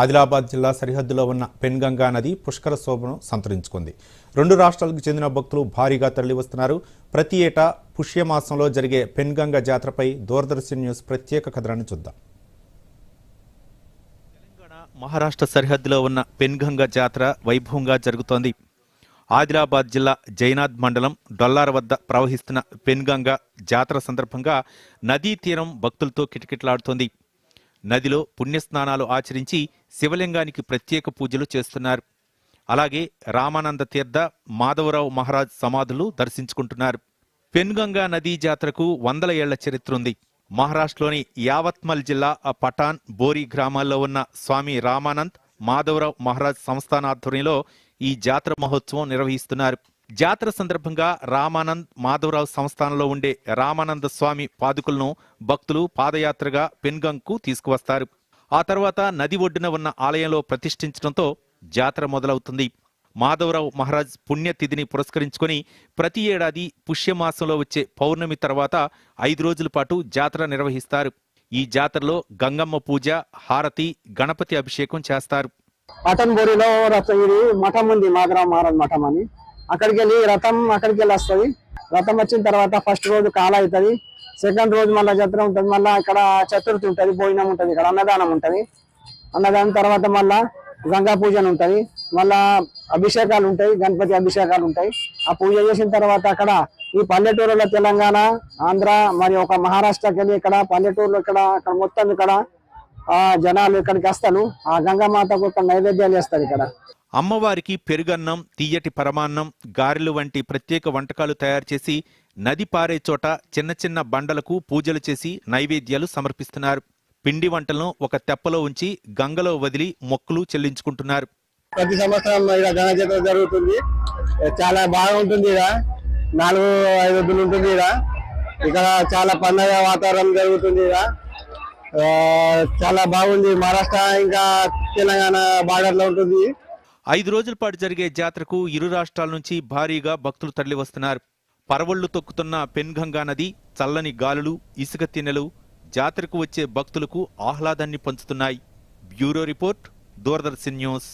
ఆదిలాబాద్ జిల్లా సరిహద్దులో ఉన్న పెన్గంగా నది పుష్కర శోభను సంతరించుకుంది. రెండు రాష్ట్రాలకు చెందిన భక్తులు భారీగా తరలివస్తున్నారు. ప్రతి ఏటా పుష్యమాసంలో జరిగే పెన్గంగా జాతరపై దూరదర్శన్ న్యూస్ ప్రత్యేక కథనాన్ని చూద్దాం. తెలంగాణ మహారాష్ట్ర సరిహద్దులో ఉన్న పెన్గంగ జాతర వైభవంగా జరుగుతోంది. ఆదిలాబాద్ జిల్లా జైనాథ్ మండలం డొల్లార వద్ద ప్రవహిస్తున్న పెన్గంగ జాతర సందర్భంగా నదీ తీరం భక్తులతో కిటకిటలాడుతోంది. నదిలో పుణ్యస్నానాలు ఆచరించి శివలింగానికి ప్రత్యేక పూజలు చేస్తున్నారు. అలాగే రామానంద తీర్థ మాధవరావు మహారాజ్ సమాధులు దర్శించుకుంటున్నారు. పెన్గంగా నదీ జాతరకు వందల ఏళ్ళ చరిత్ర ఉంది మహారాష్ట్రలోని యావత్మల్ జిల్లా పటాన్ పఠాన్ బోరి గ్రామాల్లో ఉన్న స్వామి రామానంద్ మాధవరావు మహారాజ్ సంస్థాన ఆధ్వర్యంలో ఈ జాతర మహోత్సవం నిర్వహిస్తున్నారు. జాతర సందర్భంగా రామానంద్ మాధవరావు సంస్థానంలో ఉండే రామానంద స్వామి పాదుకులను భక్తులు పాదయాత్రగా పెన్గంగ్కు తీసుకువస్తారు. ఆ తర్వాత నది ఒడ్డున ఉన్న ఆలయంలో ప్రతిష్ఠించడంతో జాతర మొదలవుతుంది. మాధవరావు మహారాజ్ పుణ్యతిథిని పురస్కరించుకొని ప్రతి ఏడాది పుష్యమాసంలో వచ్చే పౌర్ణమి తర్వాత ఐదు రోజుల పాటు జాతర నిర్వహిస్తారు. ఈ జాతరలో గంగమ్మ పూజ హారతి గణపతి అభిషేకం చేస్తారు. మఠం ఉంది మాధవరావు మహారాజ్ మఠం అని. అక్కడికి వెళ్ళి రథం అక్కడికి వెళ్ళి వస్తుంది రథం వచ్చిన తర్వాత ఫస్ట్ రోజు కాల అవుతుంది. సెకండ్ రోజు మళ్ళీ జాతర ఉంటుంది. మళ్ళీ ఇక్కడ చతుర్థి ఉంటుంది భోజనం ఉంటుంది ఇక్కడ అన్నదానం ఉంటుంది. అన్నదానం తర్వాత మళ్ళీ గంగా పూజన ఉంటుంది. మళ్ళా అభిషేకాలు ఉంటాయి గణపతి అభిషేకాలు ఉంటాయి. ఆ పూజ చేసిన తర్వాత అక్కడ ఈ పల్లెటూరులో తెలంగాణ ఆంధ్ర మరి ఒక మహారాష్ట్రకి వెళ్ళి ఇక్కడ పల్లెటూరులో ఇక్కడ అక్కడ మొత్తం ఇక్కడ ఆ జనాలు ఇక్కడికి వస్తారు. ఆ గంగామాతకు ఒక నైవేద్యాలు చేస్తారు ఇక్కడ. అమ్మవారికి పెరుగన్నం తీయటి పరమాన్నం గారెలు వంటి ప్రత్యేక వంటకాలు తయారు చేసి నది పారే చోట చిన్న చిన్న బండలకు పూజలు చేసి నైవేద్యాలు సమర్పిస్తున్నారు. పిండి వంటలను ఒక తెప్పలో ఉంచి గంగలో వదిలి మొక్కులు చెల్లించుకుంటున్నారు. ప్రతి సంవత్సరం ఇక్కడ గణజాతర జరుగుతుంది. చాలా బాగుంటుంది ఇక్కడ నాలుగు ఐదు వద్దులు ఉంటుంది ఇక్కడ ఇక్కడ చాలా పండగ వాతావరణం జరుగుతుంది ఇక్కడ ఆ, చాలా బాగుంది. మహారాష్ట్ర ఇంకా తెలంగాణ బార్డర్లో ఉంటుంది. ఐదు రోజుల పాటు జరిగే జాతరకు ఇరు రాష్ట్రాల నుంచి భారీగా భక్తులు తరలివస్తున్నారు. పరవళ్ళు తొక్కుతున్న పెన్గంగా నది చల్లని గాలులు ఇసుక తిన్నెలు జాతరకు వచ్చే భక్తులకు ఆహ్లాదాన్ని పంచుతున్నాయి. Bureau report Doordarshan news.